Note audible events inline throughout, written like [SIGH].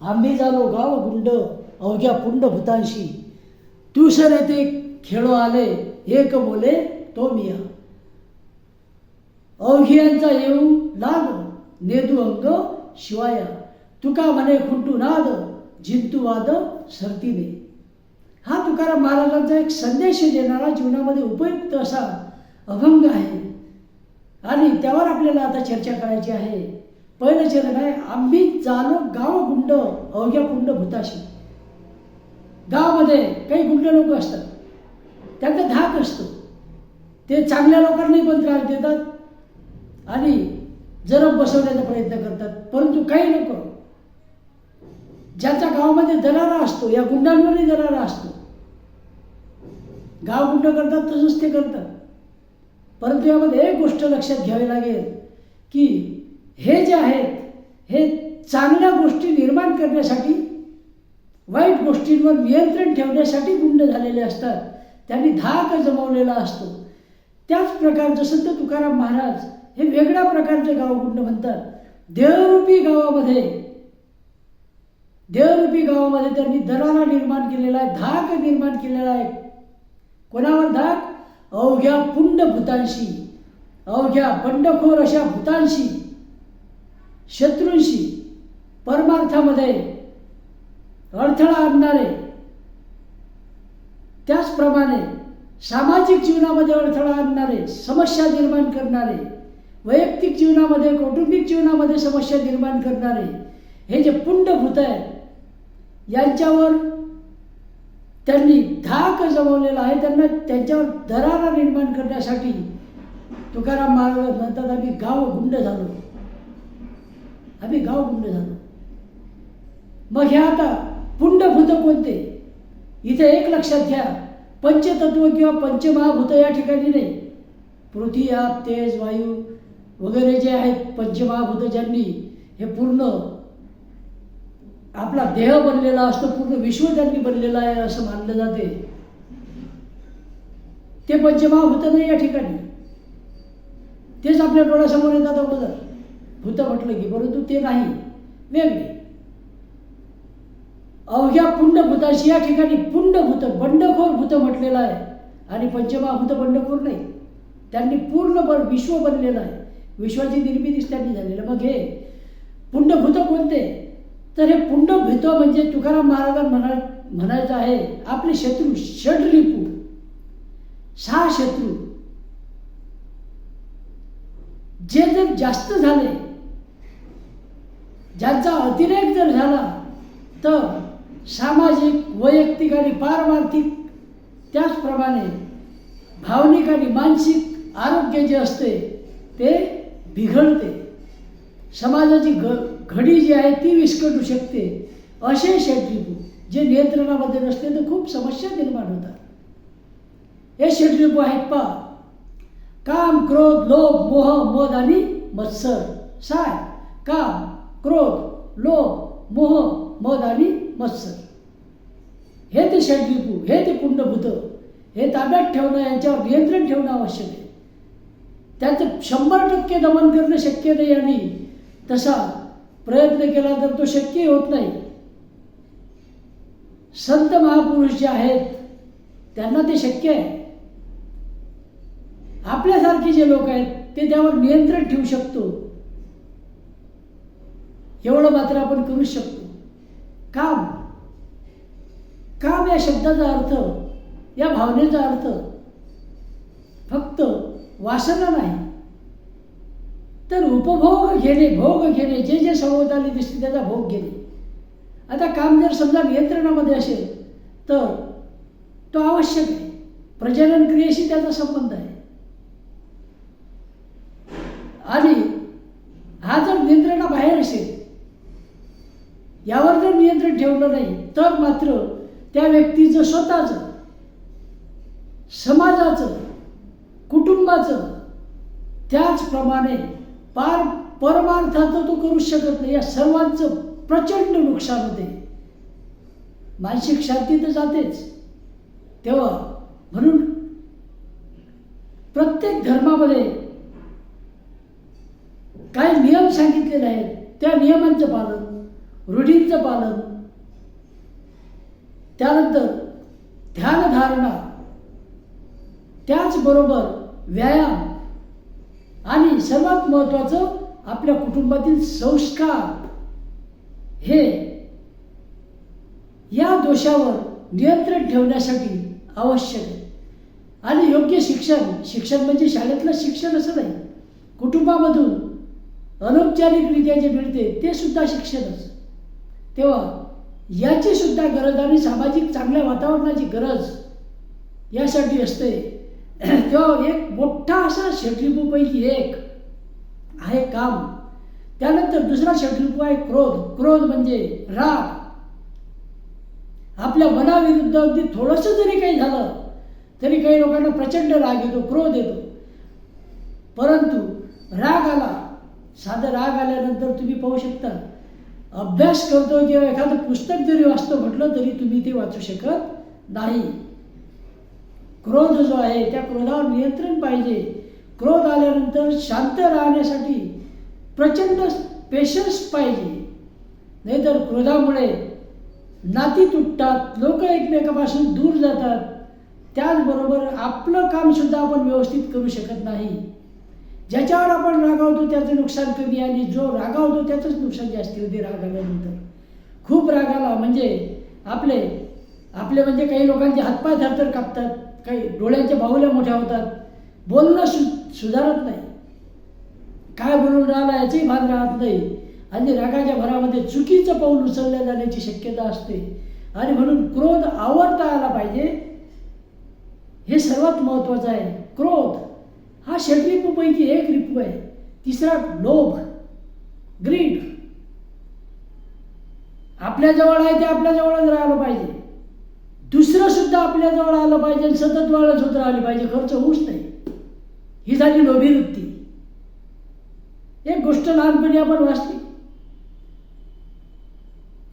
आम्ही झालो गाव गुंड अवघ्या पुंड भूतांशी. ट्युशन येथे खेळो आले एक बोले तो मिया. अवघियांचा येऊ लाग नेदू अंग शिवाया. तुका म्हणे खुंटू नाद जिंतू वाद सरतीने हा तुकाराम महाराजांचा एक संदेश देणारा जीवनामध्ये उपयुक्त असा अभंग आहे. आणि त्यावर आपल्याला आता चर्चा करायची आहे. पहिलं चरण आहे आम्ही जालो गाव गुंड अवघ्या गुंड भूताशी. गावामध्ये काही गुंड लोक असतात. त्यांचा धाक असतो. ते चांगल्या लोकांनाही पण त्रास देतात आणि जरब बसवण्याचा प्रयत्न करतात. परंतु काही लोक ज्याच्या गावामध्ये दरारा असतो या गुंडांवरही दरारा असतो. गाव गुंड करतात तसंच ते करतात. परंतु यामध्ये एक गोष्ट लक्षात घ्यावी लागेल की हे जे आहेत हे चांगल्या गोष्टी निर्माण करण्यासाठी वाईट गोष्टींवर नियंत्रण ठेवण्यासाठी गुंड झालेले असतात. त्यांनी धाक जमवलेला असतो. त्याच प्रकार जसं तर तुकाराम महाराज हे वेगळ्या प्रकारचे गावगुंड म्हणतात. देवरूपी गावामध्ये देवरूपी गावामध्ये त्यांनी दरारा निर्माण केलेला आहे धाक निर्माण केलेला आहे. कोणावर धाक? अवघ्या पुंड भूतांशी अवघ्या बंडखोर अशा भूतांशी. शत्रूंशी परमार्थामध्ये अडथळा आणणारे त्याचप्रमाणे सामाजिक जीवनामध्ये अडथळा आणणारे समस्या निर्माण करणारे वैयक्तिक जीवनामध्ये कौटुंबिक जीवनामध्ये समस्या निर्माण करणारे हे जे पुंडभूत आहेत यांच्यावर त्यांनी धाक जमवलेला आहे. त्यांना त्यांच्यावर दरारा निर्माण करण्यासाठी तुकाराम महाराज म्हणतात आम्ही गाव गुंड झालो. आम्ही गाव गुंड झालो. मग हे आता पुंडभूत कोणते? इथे एक लक्षात घ्या. पंचतत्व किंवा पंचमहाभूत या ठिकाणी नाही. पृथ्वी आप तेज वायू वगैरे जे आहेत पंचमहाभूत ज्यांनी हे पूर्ण आपला देह बनलेला असतो पूर्ण विश्व त्यांनी बनलेला आहे असं मानलं जाते. ते पंचमहाभूत नाही या ठिकाणी. तेच आपल्या डोळ्यासमोर येतात अगोदर. भूत म्हटलं की परंतु ते नाही. वेगळे. अवघ्या पुंडभूताशी या ठिकाणी पुंडभूत बंडखोर भूत म्हटलेलं आहे. आणि पंचमहाभूत बंडखोर नाही. त्यांनी पूर्ण बन विश्व बनलेलं आहे. विश्वाची निर्मितीच त्यांनी झालेलं. मग हे पुंडभूत कोणते? तर हे पुंडभूत म्हणजे तुकाराम महाराजांना म्हणा म्हणायचं आहे आपले शत्रू षडरिपू. सहा शत्रू. जे जर जास्त झाले ज्यांचा अतिरेक जर झाला तर सामाजिक वैयक्तिक आणि पारमार्थिक त्याचप्रमाणे भावनिक आणि मानसिक आरोग्य जे असते ते बिघडते. समाजाची घ घडी जी आहे ती विस्कटू शकते. असे षड्रिपू जे नियंत्रणामध्ये नसते तर खूप समस्या निर्माण होतात. हे षड्रिपू आहेत पा काम क्रोध लोभ मोह मद आणि मत्सर. साय काम. क्रोध लोभ मोह मद आणि मत्सर. हे ते षड्रिपू हे ते पुंडभूत हे ताब्यात ठेवणं यांच्यावर नियंत्रण ठेवणं आवश्यक आहे. त्याचं शंभर टक्के दमन करणं शक्य नाही आणि तसा प्रयत्न केला तर तो शक्य होत नाही. संत महापुरुष जे आहेत त्यांना ते शक्य आहे. आपल्यासारखे जे लोक आहेत ते त्यावर नियंत्रण ठेवू शकतो. एवढं मात्र आपण करू शकतो. काम. काम या शब्दाचा अर्थ या भावनेचा अर्थ फक्त वासना नाही. तर उपभोग घेणे भोग घेणे जे जे सभोवताली दिसते त्याचा भोग घेणे. आता काम जर समजा नियंत्रणामध्ये असेल तर तो आवश्यक आहे. प्रजनन क्रियेशी त्याचा संबंध आहे आणि हा जर नियंत्रणाबाहेर असेल यावर ठेवलं नाही तर मात्र त्या व्यक्तीचं स्वतःचं समाजाचं कुटुंबाचं त्याचप्रमाणे पार परमार्थाचं तो करू शकत नाही. या सर्वांचं प्रचंड नुकसान होते मानसिक शांती तर जातेच. तेव्हा म्हणून प्रत्येक धर्मामध्ये काही नियम सांगितलेले आहेत. त्या नियमांचं पालन रूढींचं पालन त्यानंतर ध्यानधारणा त्याचबरोबर व्यायाम आणि सर्वात महत्त्वाचं आपल्या कुटुंबातील संस्कार. हे या दोषावर नियंत्रण ठेवण्यासाठी आवश्यक आहे. आणि योग्य शिक्षण शिक्षण म्हणजे शाळेतलं शिक्षण असं नाही. कुटुंबामधून अनौपचारिकरित्या जे मिळते ते सुद्धा शिक्षणच. तेव्हा याची सुद्धा गरज आणि सामाजिक चांगल्या वातावरणाची गरज यासाठी असते. [CLEARS THROAT] तेव्हा एक मोठा असा षटरिपूपैकी एक आहे काम. त्यानंतर दुसरा षटरिपू आहे क्रोध. क्रोध म्हणजे राग. आपल्या मनाविरुद्ध अगदी थोडंसं जरी काही झालं तरी काही लोकांना प्रचंड राग येतो क्रोध येतो. परंतु राग आला. साधं राग आल्यानंतर तुम्ही पाहू शकता अभ्यास करतो किंवा एखादं पुस्तक जरी वाचतो म्हटलं तरी तुम्ही ते वाचू शकत नाही. क्रोध जो आहे त्या क्रोधावर नियंत्रण पाहिजे. क्रोध आल्यानंतर शांत राहण्यासाठी प्रचंड पेशन्स पाहिजे. नाहीतर क्रोधामुळे नाती तुटतात लोक एकमेकापासून दूर जातात. त्याचबरोबर आपलं कामसुद्धा आपण व्यवस्थित करू शकत नाही. ज्याच्यावर आपण रागावतो त्याचं नुकसान कमी आणि जो रागावतो त्याचंच नुकसान जास्ती होते रागाल्यानंतर खूप रागाला म्हणजे आपले आपले म्हणजे काही लोकांचे हातपाय थरथर कापतात काही डोळ्यांच्या बाहुल्या मोठ्या होतात. बोलणं सु सुधारत नाही. काय बोलून राहिला याचंही भान राहत नाही. आणि रागाच्या भरामध्ये चुकीचं पाऊल उचलल्या जाण्याची शक्यता असते. आणि म्हणून क्रोध आवडता आला पाहिजे. हे सर्वात महत्त्वाचं आहे. क्रोध हा षटरिपूपैकी एक रिपू आहे. तिसरा लोभ ग्रीड. आपल्याजवळ आहे ते आपल्याजवळच राहिलं पाहिजे. दुसरं सुद्धा आपल्याजवळ आलं पाहिजे आणि सतत वाळच होत राहिली पाहिजे. खर्च होऊच नाही. ही झाली लोभी वृत्ती एक गोष्ट लहानपणी आपण वाचली.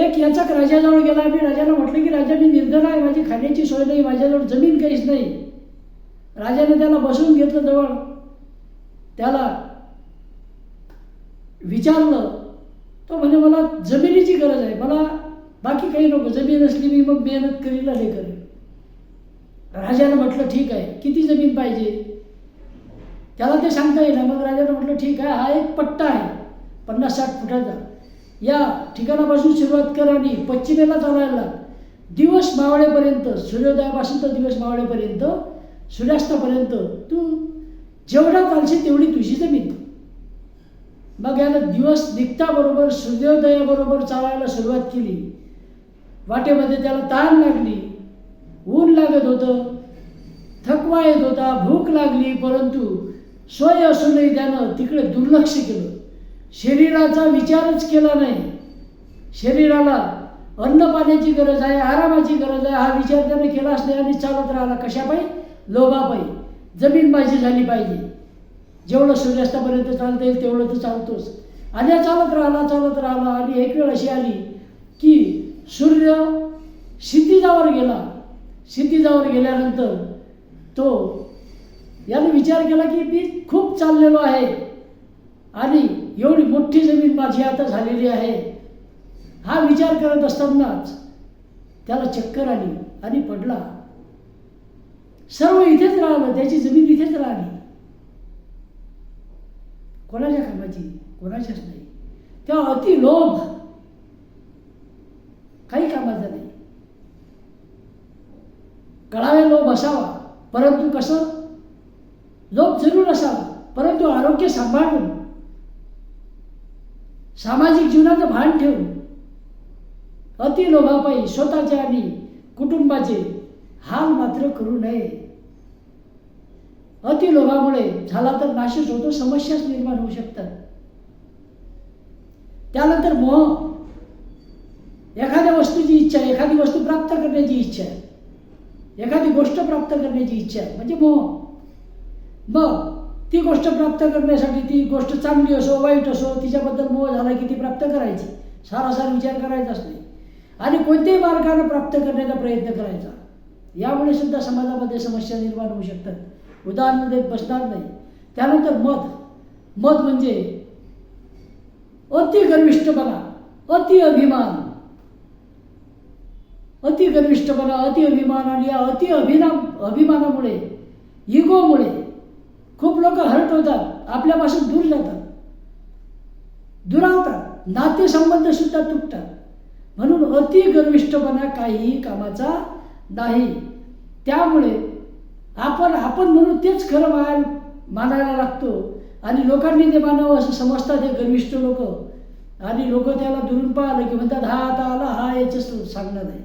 एक याचक राजाजवळ गेला आणि राजाला म्हटलं की राजा मी निर्धन आहे. माझी खाण्याची सोय नाही. माझ्याजवळ जमीन काहीच नाही. राजाने त्याला बसवून घेतलं जवळ. त्याला विचारलं तो म्हणे मला जमिनीची गरज आहे. मला बाकी काही नको. जमीन असली मी मग मेहनत करील हे करेल राजानं म्हटलं ठीक आहे. किती जमीन पाहिजे? त्याला ते सांगता येईल मग राजानं म्हटलं ठीक आहे. हा एक पट्टा आहे. पन्नास साठ फुटाचा. या ठिकाणापासून सुरुवात कर आणि पश्चिमेला चालायला दिवस मावळेपर्यंत सूर्योदयापासून तर दिवस मावळेपर्यंत सूर्यास्तापर्यंत. तू जेवढा चालशील तेवढी तुझी जमीन. मग यानं दिवस निघताबरोबर सूर्योदयाबरोबर चालायला सुरुवात केली. वाटेमध्ये त्याला ताण लागली. ऊन लागत होतं. थकवा येत होता. भूक लागली. परंतु सोय असूनही त्यानं तिकडे दुर्लक्ष केलं. शरीराचा विचारच केला नाही. शरीराला अन्न पाण्याची गरज आहे आरामाची गरज आहे हा विचार त्याने केलाच नाही आणि चालत राहिला. कशापायी? लोभाबाई जमीन माझी झाली पाहिजे. जेवढं सूर्यास्तापर्यंत चालता येईल तेवढं तर चालतोच आणि चालत राहिला चालत राहिला आणि एक वेळ अशी आली की सूर्य क्षितिजावर गेला. क्षितिजावर गेल्यानंतर तो याने विचार केला की मी खूप चाललेलो आहे. आणि एवढी मोठी जमीन माझी आता झालेली आहे. हा विचार करत असतानाच त्याला चक्कर आली आणि पडला. सर्व इथेच राहिलं त्याची जमीन इथेच राहिली कोणाच्या कामाची कोणाच्याच नाही तेव्हा अति लोभ काही कामाचा नाही कळावे लोभ असावा परंतु कसं लोभ जरूर असावा परंतु आरोग्य सांभाळून सामाजिक जीवनाचं भान ठेवून अति लोभापायी स्वतःचे आणि कुटुंबाचे हाल मात्र करू नये. अतिलोभामुळे झाला तर नाशच होतो समस्याच निर्माण होऊ शकतात. त्यानंतर मोह. एखाद्या वस्तूची इच्छा एखादी वस्तू प्राप्त करण्याची इच्छा. एखादी गोष्ट प्राप्त करण्याची इच्छा म्हणजे मोह. मग ती गोष्ट प्राप्त करण्यासाठी ती गोष्ट चांगली असो वाईट असो तिच्याबद्दल मोह झाला की ती प्राप्त करायची. सारासार विचार करायचाच नाही. आणि कोणत्याही मार्गाने प्राप्त करण्याचा प्रयत्न करायचा. यामुळे सुद्धा समाजामध्ये समस्या निर्माण होऊ शकतात. उदाहरण देत बसणार नाही. त्यानंतर मध. मध म्हणजे अति गर्विष्ठपणा अति अभिमान अति गर्विष्ठपणा अति अभिमान आणि या अति अभिना अभिमानामुळे इगोमुळे खूप लोक हर्ट होतात. आपल्यापासून दूर जातात. दुरावतात. नातेसंबंध सुद्धा तुटतात. म्हणून अति गर्विष्ठपणा काहीही कामाचा नाही. त्यामुळे आपण आपण म्हणून तेच खरं मान मानायला लागतो. आणि लोकांनी ते मानावं असं समजतात हे गर्विष्ठ लोक. आणि लोक त्याला दुरून पाहिलं की म्हणतात हा आता आला हा याच सांगणार नाही.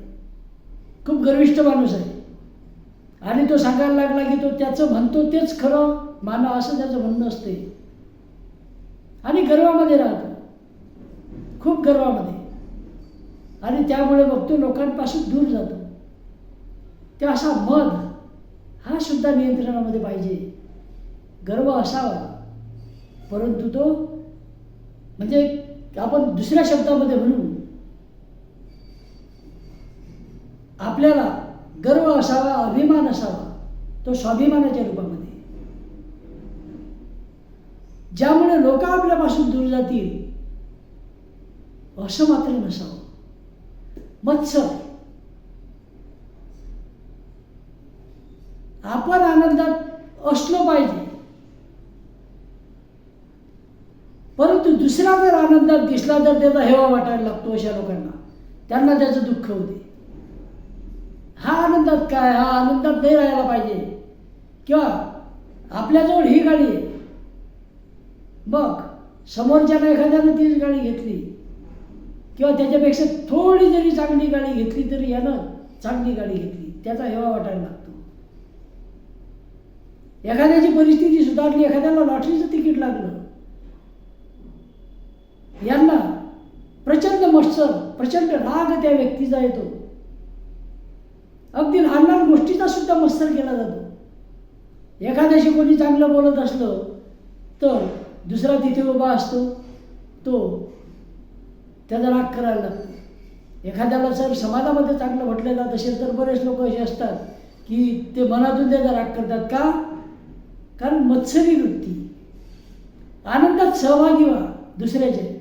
खूप गर्विष्ठ माणूस आहे. आणि तो सांगायला लागला की तो त्याचं म्हणतो तेच खरं माना असं त्याचं म्हणणं असते. आणि गर्वामध्ये राहतो. खूप गर्वामध्ये. आणि त्यामुळे बघतो लोकांपासून दूर जातो. ते असा मध हा सुद्धा नियंत्रणामध्ये पाहिजे. गर्व असावा. परंतु तो म्हणजे आपण दुसऱ्या शब्दामध्ये म्हणू आपल्याला गर्व असावा अभिमान असावा तो स्वाभिमानाच्या रूपामध्ये. ज्यामुळे लोक आपल्यापासून दूर जातील असं मात्र नसावं. मत्सर आपण आनंदात असलो पाहिजे. परंतु दुसरा जर आनंदात दिसला तर त्याचा हेवा वाटायला लागतो अशा लोकांना. त्यांना त्याचं दुःख होते हा आनंदात काय? हा आनंदात नाही राहायला पाहिजे. किंवा आपल्याजवळ ही गाडी आहे. मग समोरच्यानं एखाद्यानं तीच गाडी घेतली. किंवा त्याच्यापेक्षा थोडी जरी चांगली गाडी घेतली तरी यानं चांगली गाडी घेतली. त्याचा हेवा वाटायला लागतो. एखाद्याची परिस्थिती सुधारली एखाद्याला लॉटरीचं तिकीट लागलं. यांना प्रचंड मत्सर प्रचंड राग त्या व्यक्तीचा येतो. अगदी लहान लहान गोष्टीचा सुद्धा मत्सर केला जातो. एखाद्याशी कोणी चांगलं बोलत असलं तर दुसरा तिथे उभा असतो. तो त्याचा राग करायला लागतो. एखाद्याला जर समाजामध्ये चांगलं म्हटलं जात असेल तर बरेच लोक असे असतात की ते मनातून त्याचा राग करतात. का? कारण मत्सरी वृत्ती. आनंदात सहभागी व्हा दुसऱ्याचे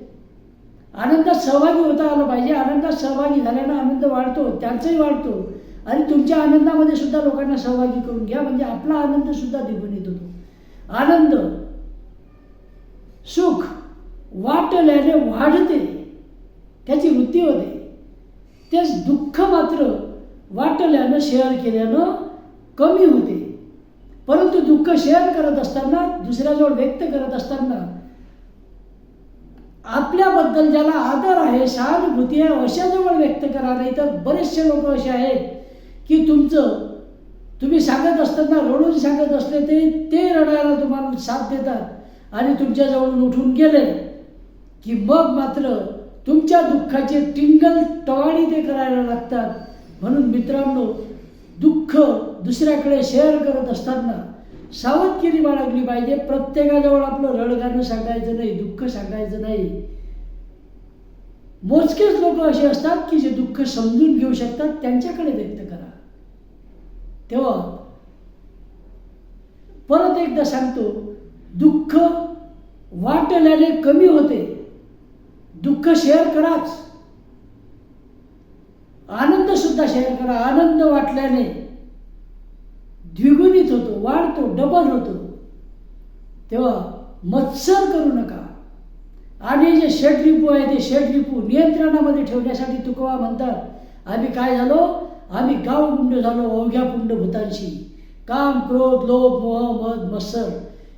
आनंदात सहभागी होता आलं पाहिजे आनंदात सहभागी झाल्यानं आनंद वाढतो त्यांचाही वाढतो. आणि तुमच्या आनंदामध्ये सुद्धा लोकांना सहभागी करून घ्या म्हणजे आपला आनंद सुद्धा द्विगुणित होतो आनंद सुख वाटल्याने वाढते त्याची वृत्ती होते. तेच दुःख मात्र वाटल्यानं शेअर केल्यानं कमी होते. परंतु दुःख शेअर करत असताना दुसऱ्याजवळ व्यक्त करत असताना आपल्याबद्दल ज्याला आदर आहे सहानुभूती आहे अशाजवळ व्यक्त करा नाही तर बरेचसे लोक असे आहेत की तुमचं तुम्ही सांगत असताना रडून सांगत असले तरी ते रडायला तुम्हाला साथ देतात. आणि तुमच्याजवळून उठून गेले की मग मात्र तुमच्या दुःखाचे टिंगल टवाणी ते करायला लागतात. म्हणून मित्रांनो दुःख दुसऱ्याकडे शेअर करत असताना सावधगिरी बाळगली पाहिजे. प्रत्येकाजवळ आपलं रडगाणं सांगायचं नाही दुःख सांगायचं नाही. मोजकेच लोक असे असतात की जे दुःख समजून घेऊ शकतात त्यांच्याकडे व्यक्त करा. तेव्हा परत एकदा सांगतो दुःख वाटल्याने कमी होते. दुःख शेअर कराच. आनंद सुद्धा शेअर करा. आनंद वाटल्याने द्विगुणित होतो वाढतो डबल होतो. तेव्हा मत्सर करू नका. आणि जे षडरिपू आहे ते षडरिपू नियंत्रणामध्ये ठेवण्यासाठी तुकवा म्हणतात. आम्ही काय झालो? आम्ही गावगुंड झालो अवघ्या पुंड भूतांशी काम क्रोध लोभ मोह मध मत्सर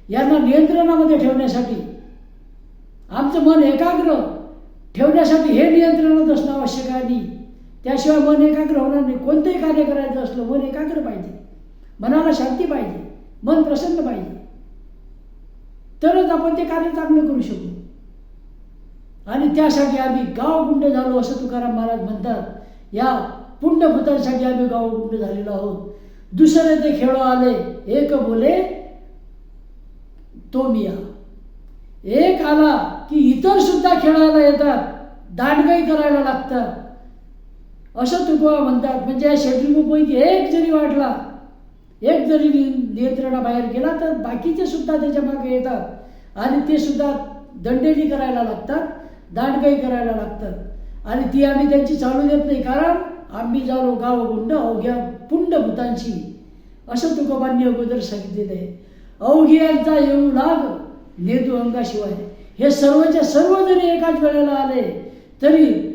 यांना नियंत्रणामध्ये ठेवण्यासाठी. आमचं मन एकाग्र ठेवण्यासाठी हे नियंत्रणात असणं आवश्यक आहे. आणि त्याशिवाय मन एकाग्र होणार नाही. कोणतंही कार्य करायचं असलं मन एकाग्र पाहिजे. मनाला शांती पाहिजे. मन प्रसन्न पाहिजे. तरच आपण ते कार्य चांगलं करू शकू. आणि त्यासाठी आम्ही गावगुंड झालो असं तुकाराम महाराज म्हणतात. या पुण्यभूतांसाठी आम्ही गावगुंड झालेलो आहोत. दुसरे ते खेळ आले एक बोले तो मिया. एक आला की इतर सुद्धा खेळायला येतात. दांडगाई करायला लागतात. असं तुकोबा म्हणतात. म्हणजे या शेड्यूलपैकी एक जरी वाढला एक जरी नि- नियंत्रणाबाहेर गेला तर बाकीचे सुद्धा त्याच्यामागे येतात. आणि ते सुद्धा दंडेली करायला लागतात दांडगाई करायला लागतात. आणि ती आम्ही त्यांची चालू देत नाही कारण आम्ही जाणो गाव गुंड अवघ्या पुंड भूतांशी असं तुकोबांनी अगोदर सांगितलेलं आहे. अवघियांचा येऊ लाग नेदू अंगाशिवाय. हे सर्वच्या सर्व जरी एकाच वेळेला आले तरी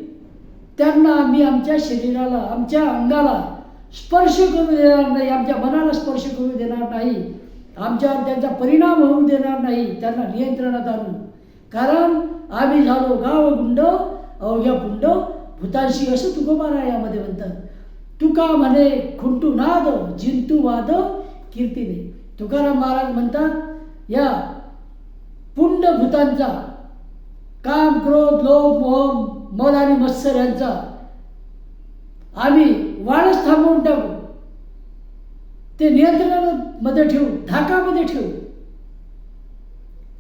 त्यांना आम्ही आमच्या शरीराला आमच्या अंगाला स्पर्श करू देणार नाही आमच्या मनाला स्पर्श करू देणार नाही. आमच्यावर त्यांचा परिणाम होऊ देणार नाही त्यांना नियंत्रणात आणू. कारण आम्ही झालो गाव गुंड अवघ्या गुंड भूतांशी असं तुकोबारा यामध्ये म्हणतात. तुका म्हणे खुंटू नाद जिंतू वाद कीर्तीने. तुकाराम महाराज म्हणतात या पुंड भूतांचा काम क्रोध लोभ मोह मल आणि मत्सर यांचा. आम्ही वाढच थांबवून टाकू. ते नियंत्रणामध्ये ठेवू धाकामध्ये ठेवू.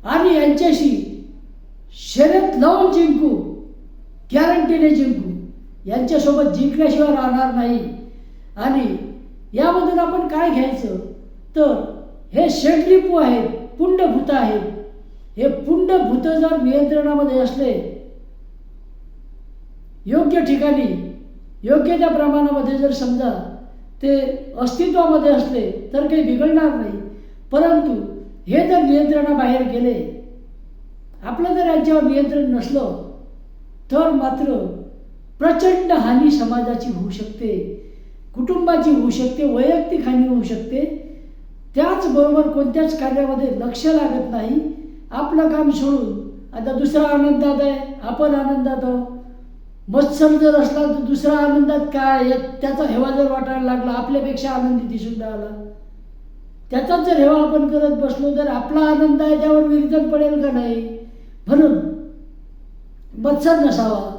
आणि यांच्याशी शर्यत लावून जिंकू गॅरंटीने जिंकू. यांच्यासोबत जिंकल्याशिवाय राहणार नाही. आणि यामधून आपण काय घ्यायचं? तर हे षडरिपू आहेत पुंडभूत आहेत. हे पुंडभूत जर नियंत्रणामध्ये असले योग्य ठिकाणी योग्य त्या प्रमाणामध्ये जर समजा ते अस्तित्वामध्ये असले तर काही बिघडणार नाही. परंतु हे जर नियंत्रणाबाहेर गेले आपलं जर राज्यावर नियंत्रण नसलं तर मात्र प्रचंड हानी समाजाची होऊ शकते कुटुंबाची होऊ शकते वैयक्तिक हानी होऊ शकते. त्याचबरोबर कोणत्याच कार्यामध्ये लक्ष लागत नाही. आपलं काम सोडून आता दुसरा आनंदात आहे आपण आनंदात आहोत. मत्सर जर असला तर दुसरा आनंदात काय? त्याचा हेवा जर वाटायला लागला आपल्यापेक्षा आनंदी दिसून राहिला. त्याचाच जर हेवा आपण करत बसलो तर आपला आनंद आहे त्यावर विरजन पडेल का नाही? म्हणून मत्सर नसावा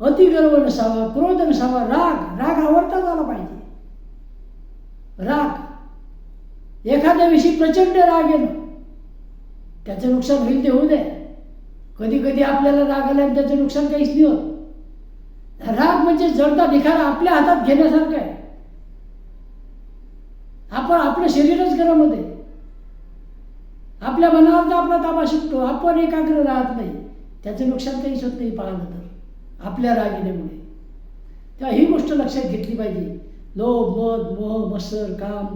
अतिगर्व नसावा क्रोध नसावा राग राग आवडताच झाला पाहिजे. राग. एखाद्याविषयी प्रचंड राग येणं त्याचं नुकसान होईल ते होऊ दे. कधी कधी आपल्याला राग आला आणि त्याचं नुकसान काहीच नाही होत. राग म्हणजे जडता निखारा आपल्या हातात घेण्यासारखं आहे. आपण आपलं शरीरच गरम होते आपल्या मनावर आपला ताबा शिकतो आपण एकाग्र राहत नाही. त्याचं नुकसान काहीच होत नाही पाहिलं तर आपल्या रागिनेमुळे तेव्हा ही गोष्ट लक्षात घेतली पाहिजे. लोभ मद मोह मत्सर काम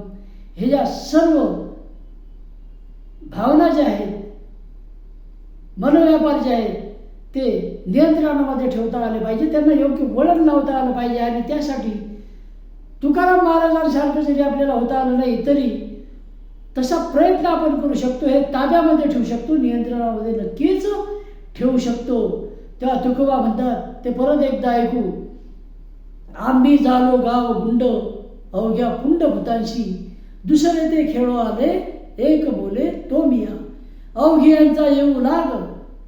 हे ज्या सर्व भावना ज्या आहेत मनोव्यापार जे आहेत ते नियंत्रणामध्ये ठेवता आले पाहिजे त्यांना योग्य वळण लावता आलं पाहिजे आणि त्यासाठी तुकाराम महाराजांसारखं जरी आपल्याला होता आलं नाही तरी तसा प्रयत्न आपण करू शकतो हे ताब्यामध्ये ठेवू शकतो नियंत्रणामध्ये नक्कीच ठेवू शकतो. तेव्हा तुकोबा म्हणतात ते परत एकदा ऐकू. आम्ही झालो गाव गुंड अवघ्या पुंड भूतांशी दुसरे ते खेळो आले एक बोले तो मिया. अवघियांचा येऊ लाग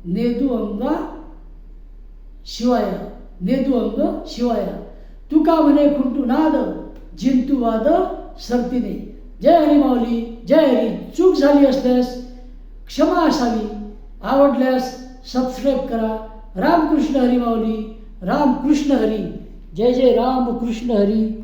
नेदू अंगा शिवाया नेदू अंग शिवाया. तुका म्हणे खुंटू नाद जिंतू वाद सरतीने. जय हरी माऊली जय हरी. चूक झाली असल्यास क्षमा असावी. आवडल्यास सबस्क्राईब करा. रामकृष्ण हरी माऊली रामकृष्ण हरी. जय जय राम कृष्ण हरी.